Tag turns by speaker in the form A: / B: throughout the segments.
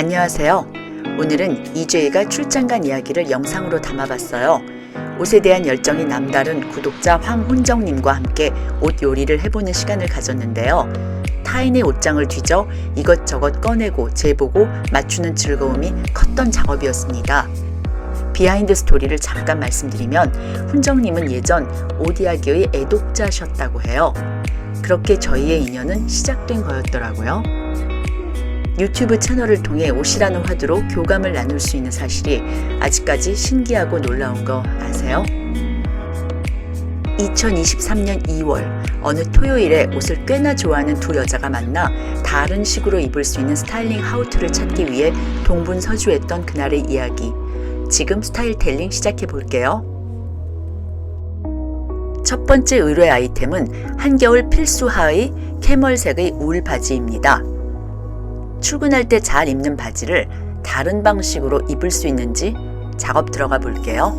A: 안녕하세요. 오늘은 이재희가 출장 간 이야기를 영상으로 담아봤어요. 옷에 대한 열정이 남다른 구독자 황훈정님과 함께 옷 요리를 해보는 시간을 가졌는데요. 타인의 옷장을 뒤져 이것저것 꺼내고 재보고 맞추는 즐거움이 컸던 작업이었습니다. 비하인드 스토리를 잠깐 말씀드리면 훈정님은 예전 옷 이야기의 애독자셨다고 해요. 그렇게 저희의 인연은 시작된 거였더라고요. 유튜브 채널을 통해 옷이라는 화두로 교감을 나눌 수 있는 사실이 아직까지 신기하고 놀라운 거 아세요? 2023년 2월 어느 토요일에 옷을 꽤나 좋아하는 두 여자가 만나 다른 식으로 입을 수 있는 스타일링 하우투를 찾기 위해 동분서주했던 그날의 이야기. 지금 스타일텔링 시작해 볼게요. 첫 번째 의뢰 아이템은 한겨울 필수 하의 캐멀색의 울 바지입니다. 출근할 때 잘 입는 바지를 다른 방식으로 입을 수 있는지 작업 들어가 볼게요.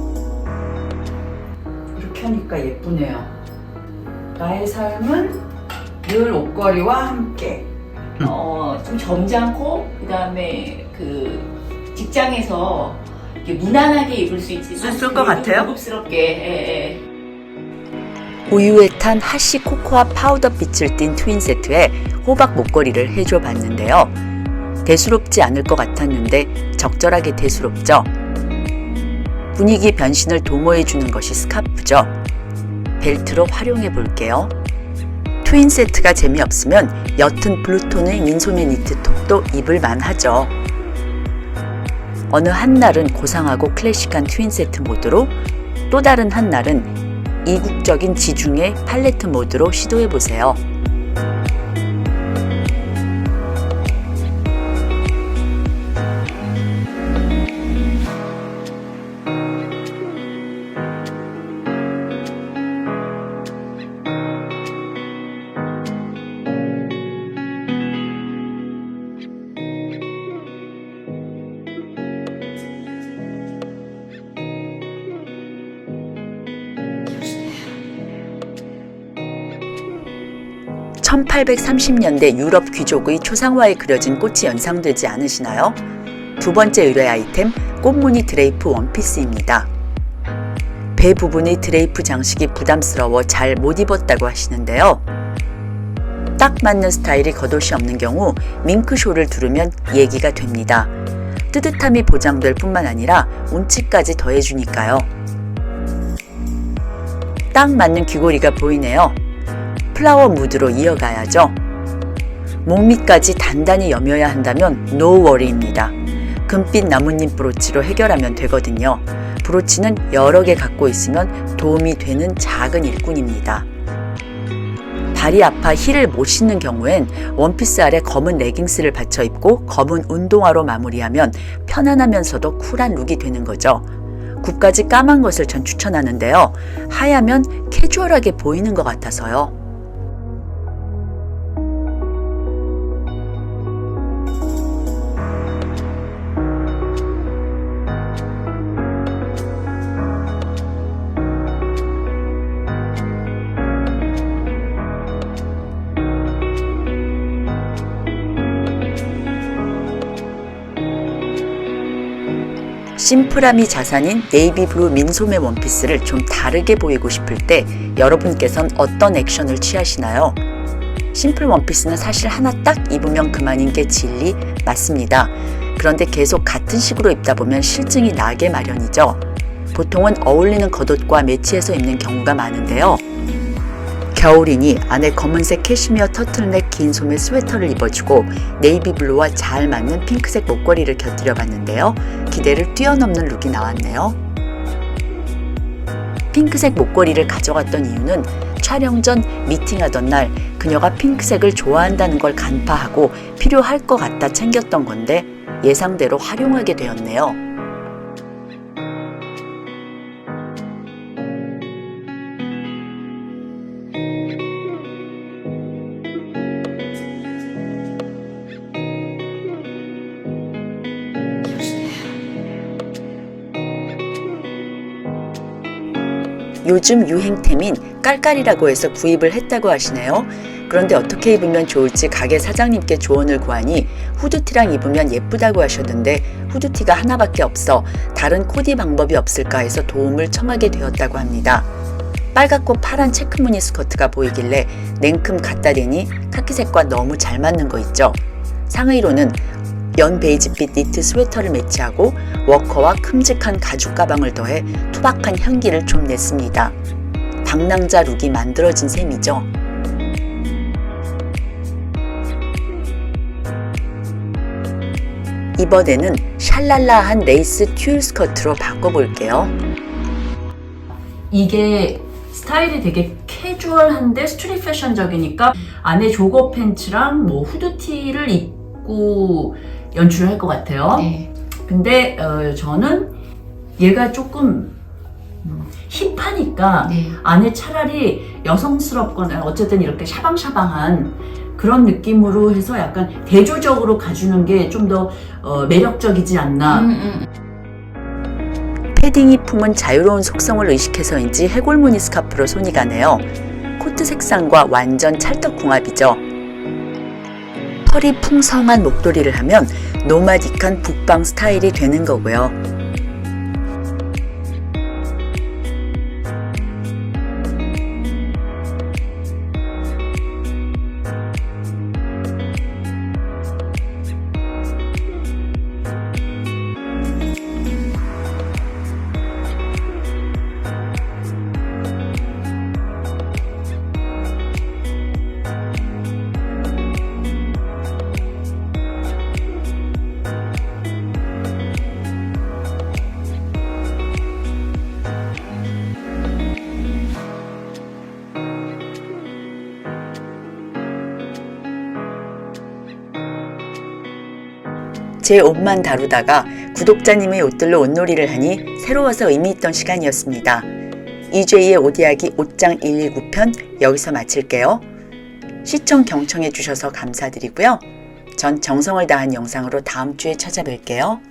B: 이렇게 하니까 예쁘네요. 나의 삶은 늘 옷걸이와 함께.
C: 어, 좀 점잖고 그다음에 그 직장에서 이렇게 무난하게 입을 수 있지만
A: 쓸것 같아요?
C: 고급스럽게 예, 예.
A: 우유에 탄 하시 코코아 파우더 빛을 띤 트윈 세트에 호박 목걸이를 해줘 봤는데요. 대수롭지 않을 것 같았는데 적절하게 대수롭죠. 분위기 변신을 도모해 주는 것이 스카프죠. 벨트로 활용해 볼게요. 트윈 세트가 재미없으면 옅은 블루톤의 민소매 니트 톱도 입을 만 하죠. 어느 한날은 고상하고 클래식한 트윈 세트 모드로 또 다른 한날은 이국적인 지중해 팔레트 모드로 시도해 보세요. (1830년대) 유럽 귀족의 초상화에 그려진 꽃이 연상되지 않으시나요? 두 번째 의뢰 아이템 꽃무늬 드레이프 원피스입니다. 배 부분의 드레이프 장식이 부담스러워 잘 못 입었다고 하시는데요. 딱 맞는 스타일이 겉옷이 없는 경우 밍크쇼를 두르면 얘기가 됩니다. 뜨뜻함이 보장될 뿐만 아니라 운치까지 더해주니까요. 딱 맞는 귀걸이가 보이네요. 플라워 무드로 이어가야죠. 목 밑까지 단단히 여며야 한다면 노워리입니다. 금빛 나뭇잎 브로치로 해결하면 되거든요. 브로치는 여러 개 갖고 있으면 도움이 되는 작은 일꾼입니다. 발이 아파 힐을 못 신는 경우엔 원피스 아래 검은 레깅스를 받쳐 입고 검은 운동화로 마무리하면 편안하면서도 쿨한 룩이 되는 거죠. 굽까지 까만 것을 전 추천하는데요. 하야면 캐주얼하게 보이는 것 같아서요. 심플함이 자산인 네이비 블루 민소매 원피스를 좀 다르게 보이고 싶을 때 여러분께선 어떤 액션을 취하시나요? 심플 원피스는 사실 하나 딱 입으면 그만인 게 진리 맞습니다. 그런데 계속 같은 식으로 입다 보면 실증이 나게 마련이죠. 보통은 어울리는 겉옷과 매치해서 입는 경우가 많은데요. 겨울이니 안에 검은색 캐시미어 터틀넥 긴 소매 스웨터를 입어주고 네이비 블루와 잘 맞는 핑크색 목걸이를 곁들여 봤는데요. 기대를 뛰어넘는 룩이 나왔네요. 핑크색 목걸이를 가져갔던 이유는 촬영 전 미팅하던 날 그녀가 핑크색을 좋아한다는 걸 간파하고 필요할 것 같아 챙겼던 건데 예상대로 활용하게 되었네요. 요즘 유행템인 깔깔이라고 해서 구입을 했다고 하시네요. 그런데 어떻게 입으면 좋을지 가게 사장님께 조언을 구하니 후드티랑 입으면 예쁘다고 하셨는데 후드티가 하나밖에 없어 다른 코디 방법이 없을까 해서 도움을 청하게 되었다고 합니다. 빨갛고 파란 체크 무늬 스커트가 보이길래 냉큼 갖다 대니 카키색과 너무 잘 맞는 거 있죠. 상의로는 연 베이지빛 니트 스웨터를 매치하고 워커와 큼직한 가죽 가방을 더해 투박한 향기를 좀 냈습니다. 방랑자 룩이 만들어진 셈이죠. 이번에는 샬랄라한 레이스 튠 스커트로 바꿔볼게요.
D: 이게 스타일이 되게 캐주얼한데 스트릿 패션적이니까 안에 조거 팬츠랑 뭐 후드티를 입 고 연출을 할 것 같아요.
C: 네.
D: 근데 어, 저는 얘가 조금 음, 힙하니까
C: 네.
D: 안에 차라리 여성스럽거나 어쨌든 이렇게 샤방샤방한 그런 느낌으로 해서 약간 대조적으로 가주는 게 좀 더 어, 매력적이지 않나.
C: 음, 음.
A: 패딩이 품은 자유로운 속성을 의식해서인지 해골무늬 스카프로 손이 가네요. 코트 색상과 완전 찰떡궁합이죠. 털이 풍성한 목도리를 하면 노마딕한 북방 스타일이 되는 거고요. 제 옷만 다루다가 구독자님의 옷들로 옷놀이를 하니 새로워서 의미 있던 시간이었습니다. EJ의 옷 이야기 옷장 119편 여기서 마칠게요. 시청 경청해 주셔서 감사드리고요. 전 정성을 다한 영상으로 다음 주에 찾아뵐게요.